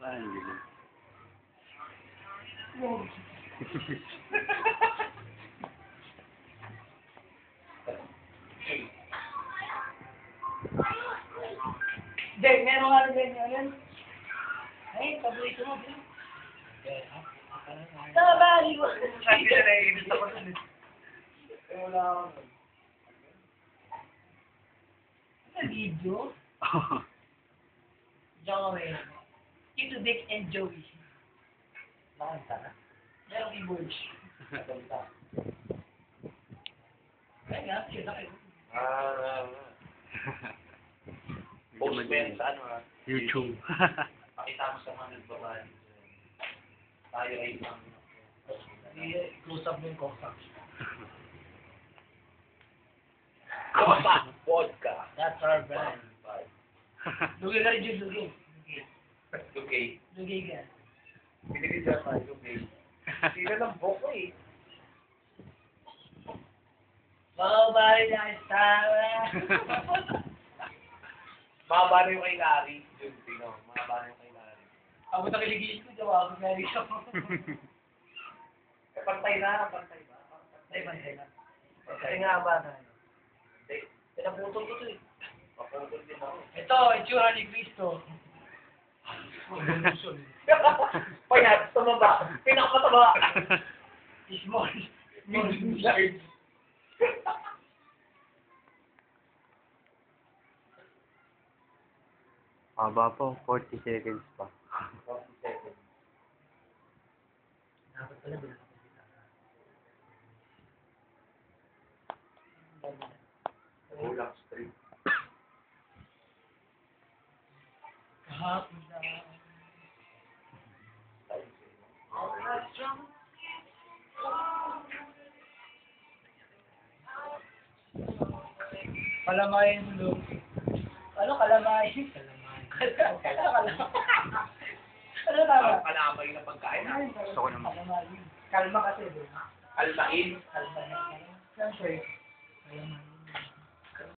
Saan yun? Wow. Hindi, meron nga rin ganyan yan. Ay, paborito mo. bro. Sabali ko. Sabi na naiinis ako. Eh, wala akong. Sa video, Joey. Ito Dick and Joey. Nakanta na. Merong keyboards. Kaya nga, kita kayo. Ah, post mo yan sa ano ah. YouTube. Pakita mo sa mga nagbabahan. Tayo ay isang Hindi, close up mo yung Coxa. That's our brand. Lugay ka rin dyan, lugay. Okay. Lugay ka. Pinili siya tayo. Okay. Sila ng boko eh. Nobody likes Tara. Mahaba na yung kay Larry. Yung Pino. Mahaba na yung kay Larry. Ako na kiligin ko, jawab ko na rin siya. Eh, pantay na. Pantay ba? Ay, pantay na. Pantay nga ba na? Hindi. Pinaputol ko to eh. Ito, itsura ni Cristo. Payat, tumaba. Pinakamataba. Small. Medium large. Haba po, 40 seconds pa. 40 seconds. Dapat pala binakapagkita. Kulang street. Sa'yo. Kalamayin mo. Ano kalamayin? Kalamayin. Kalamayin. Ano? Kalamay na pagkain. ah. Gusto ko naman. Kalma kasi, di ba? Almain. Kalmahin. Siyempre. Kalamayin.